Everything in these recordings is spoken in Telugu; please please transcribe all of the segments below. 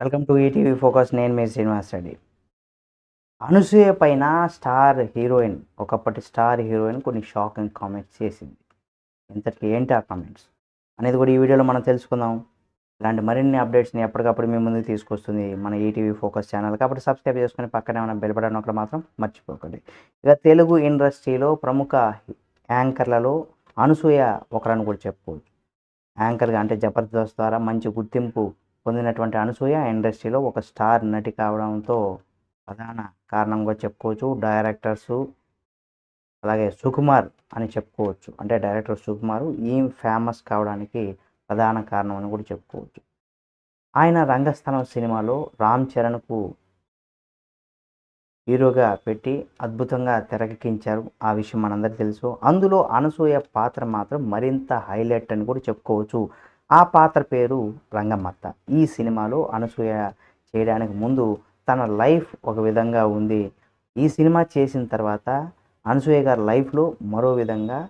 వెల్కమ్ టు ఈటీవీ ఫోకస్ నేను మీ శ్రీనివాస్ రెడ్డి. అనసూయ పైన స్టార్ హీరోయిన్ ఒకప్పటి స్టార్ హీరోయిన్ కొన్ని షాకింగ్ కామెంట్స్ చేసింది. ఇంతటికి ఏంటి ఆ కామెంట్స్? అనేది కూడా ఈ వీడియోలో మనం తెలుసుకుందాం. ఇలాంటి మరిన్ని అప్డేట్స్ని ఎప్పటికప్పుడు మీ ముందుకు తీసుకొస్తుంది మన ఈటీవీ ఫోకస్ ఛానల్. కాబట్టి సబ్స్క్రైబ్ చేసుకుని పక్కనే మనం బెల్ బటన్ ఒకటి మాత్రం మర్చిపోకండి. ఇక తెలుగు ఇండస్ట్రీలో ప్రముఖ యాంకర్లలో అనసూయ ఒకరని కూడా చెప్పుకోవచ్చు. యాంకర్గా అంటే జబర్దస్త్ ద్వారా మంచి గుర్తింపు పొందినటువంటి అనసూయ ఇండస్ట్రీలో ఒక స్టార్ నటి కావడంతో ప్రధాన కారణంగా చెప్పుకోవచ్చు. డైరెక్టర్సు అలాగే సుకుమార్ అని చెప్పుకోవచ్చు. అంటే డైరెక్టర్ సుకుమార్ ఈ ఫేమస్ కావడానికి ప్రధాన కారణం అని కూడా చెప్పుకోవచ్చు. ఆయన రంగస్థలం సినిమాలో రామ్ చరణ్కు హీరోగా పెట్టి అద్భుతంగా తెరకెక్కించారు. ఆ విషయం మనందరికీ తెలుసు. అందులో అనసూయ పాత్ర మాత్రం మరింత హైలైట్ అని కూడా చెప్పుకోవచ్చు. ఆ పాత్ర పేరు రంగమ్మత్త ఈ సినిమాలో అనసూయ చేయడానికి ముందు తన లైఫ్ ఒక విధంగా ఉంది. ఈ సినిమా చేసిన తర్వాత అనసూయ గారి లైఫ్లో మరో విధంగా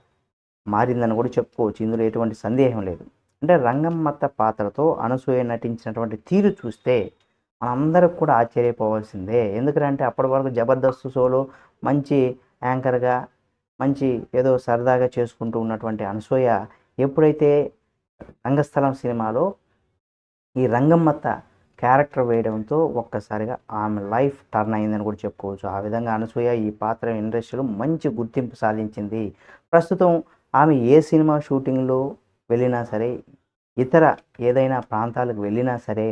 మారిందని కూడా చెప్పుకోవచ్చు. ఇందులో ఎటువంటి సందేహం లేదు. అంటే రంగమ్మత్త పాత్రతో అనసూయ నటించినటువంటి తీరు చూస్తే మనందరికి కూడా ఆశ్చర్యపోవాల్సిందే. ఎందుకంటే అప్పటి వరకు జబర్దస్త్ షోలో మంచి యాంకర్గా మంచి ఏదో సరదాగా చేసుకుంటూ ఉన్నటువంటి అనసూయ ఎప్పుడైతే రంగస్థలం సినిమాలో ఈ రంగమ్మత్త క్యారెక్టర్ వేయడంతో ఒక్కసారిగా ఆమె లైఫ్ టర్న్ అయిందని కూడా చెప్పుకోవచ్చు. ఆ విధంగా అనసూయ ఈ పాత్ర ఇండస్ట్రీలో మంచి గుర్తింపు సాధించింది. ప్రస్తుతం ఆమె ఏ సినిమా షూటింగ్లో వెళ్ళినా సరే ఇతర ఏదైనా ప్రాంతాలకు వెళ్ళినా సరే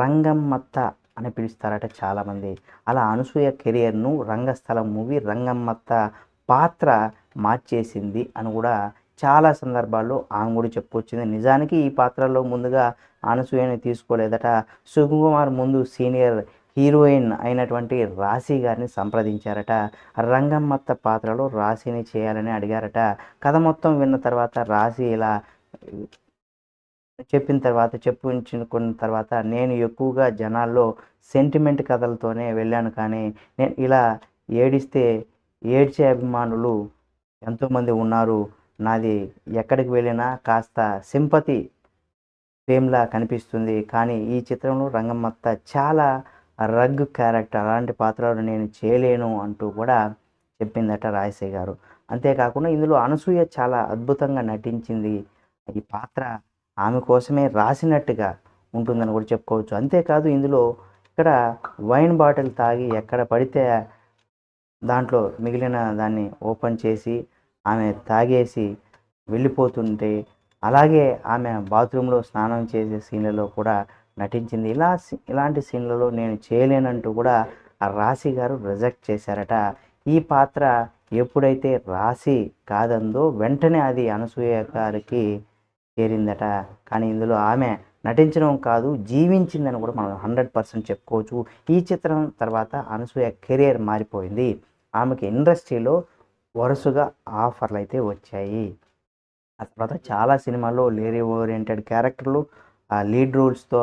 రంగమ్మత్త అని పిలుస్తారట చాలామంది. అలా అనసూయ కెరియర్ను రంగస్థలం మూవీ రంగమ్మత్త పాత్ర మార్చేసింది అని కూడా చాలా సందర్భాల్లో ఆమె కూడా చెప్పుకొచ్చింది. నిజానికి ఈ పాత్రలో ముందుగా అనసూయని తీసుకోలేదట. సుకుమార్ ముందు సీనియర్ హీరోయిన్ అయినటువంటి రాశి గారిని సంప్రదించారట. రంగమ్మత్త పాత్రలో రాశిని చేయాలని అడిగారట. కథ మొత్తం విన్న తర్వాత రాశి ఇలా చెప్పిన తర్వాత చెప్పించుకున్న తర్వాత నేను ఎక్కువగా జనాల్లో సెంటిమెంట్ కథలతోనే వెళ్ళాను కానీ నేను ఇలా ఏడిస్తే ఏడ్చే అభిమానులు ఎంతోమంది ఉన్నారు. నాది ఎక్కడికి వెళ్ళినా కాస్త సింపతి ఫేమ్లా కనిపిస్తుంది. కానీ ఈ చిత్రంలో రంగమ్మత్త చాలా రగ్ క్యారెక్టర్. అలాంటి పాత్రలు నేను చేయలేను అంటూ కూడా చెప్పిందట రాజశేఖర్ గారు. అంతేకాకుండా ఇందులో అనసూయ చాలా అద్భుతంగా నటించింది. ఈ పాత్ర ఆమె కోసమే రాసినట్టుగా ఉంటుందని కూడా చెప్పుకోవచ్చు. అంతేకాదు ఇందులో ఇక్కడ వైన్ బాటిల్ తాగి ఎక్కడ పడితే దాంట్లో మిగిలిన దాన్ని ఓపెన్ చేసి ఆమె తాగేసి వెళ్ళిపోతుంటే అలాగే ఆమె బాత్రూంలో స్నానం చేసే సీన్లలో కూడా నటించింది. ఇలా ఇలాంటి సీన్లలో నేను చేయలేనంటూ కూడా ఆ రాశి గారు రిజెక్ట్ చేశారట. ఈ పాత్ర ఎప్పుడైతే రాశి కాదందో వెంటనే అది అనసూయ గారికి చేరిందట. కానీ ఇందులో ఆమె నటించడం కాదు జీవించిందని కూడా మనం హండ్రెడ్ పర్సెంట్ చెప్పుకోవచ్చు. ఈ చిత్రం తర్వాత అనసూయ కెరియర్ మారిపోయింది. ఆమెకి ఇండస్ట్రీలో వరుసగా ఆఫర్లు అయితే వచ్చాయి. ఆ తర్వాత చాలా సినిమాల్లో లేరీ ఓరియంటెడ్ క్యారెక్టర్లు ఆ లీడ్ రోల్స్తో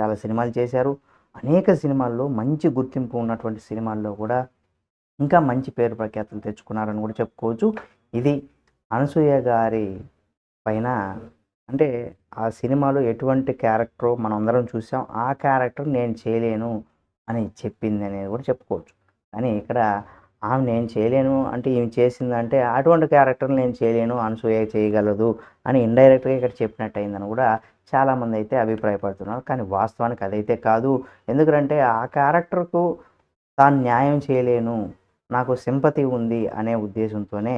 చాలా సినిమాలు చేశారు. అనేక సినిమాల్లో మంచి గుర్తింపు ఉన్నటువంటి సినిమాల్లో కూడా ఇంకా మంచి పేరు ప్రఖ్యాతులు తెచ్చుకున్నారని కూడా చెప్పుకోవచ్చు. ఇది అనసూయ గారి పైన అంటే ఆ సినిమాలో ఎటువంటి క్యారెక్టర్ మనం అందరం చూసాం. ఆ క్యారెక్టర్ నేను చేయలేను అని చెప్పింది అనేది కూడా చెప్పుకోవచ్చు. కానీ ఇక్కడ ఆమె నేను చేయలేను అంటే ఈమె చేసిందంటే అటువంటి క్యారెక్టర్ నేను చేయలేను అనసూయ చేయగలదు అని ఇండైరెక్ట్గా ఇక్కడ చెప్పినట్టు అయిందని కూడా చాలామంది అయితే అభిప్రాయపడుతున్నారు. కానీ వాస్తవానికి అదైతే కాదు. ఎందుకంటే ఆ క్యారెక్టర్కు తాను న్యాయం చేయలేను నాకు సింపతి ఉంది అనే ఉద్దేశంతోనే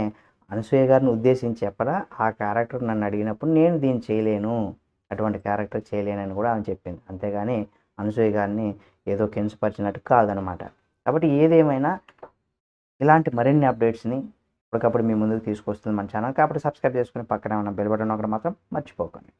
అనసూయ గారిని ఉద్దేశించి చెప్పరా ఆ క్యారెక్టర్ నన్ను అడిగినప్పుడు నేను దీన్ని చేయలేను అటువంటి క్యారెక్టర్ చేయలేనని కూడా ఆమె చెప్పింది. అంతేగాని అనసూయ గారిని ఏదో కించపరిచినట్టు కాదనమాట. కాబట్టి ఏదేమైనా ఇలాంటి మరిన్ని అప్డేట్స్ని ఇప్పటికప్పుడు మీ ముందుకు తీసుకొస్తుంది మన ఛానల్. కాబట్టి సబ్స్క్రైబ్ చేసుకుని పక్కనే ఉన్న బెల్ బటన్ ఒకటి మాత్రం మర్చిపోకండి.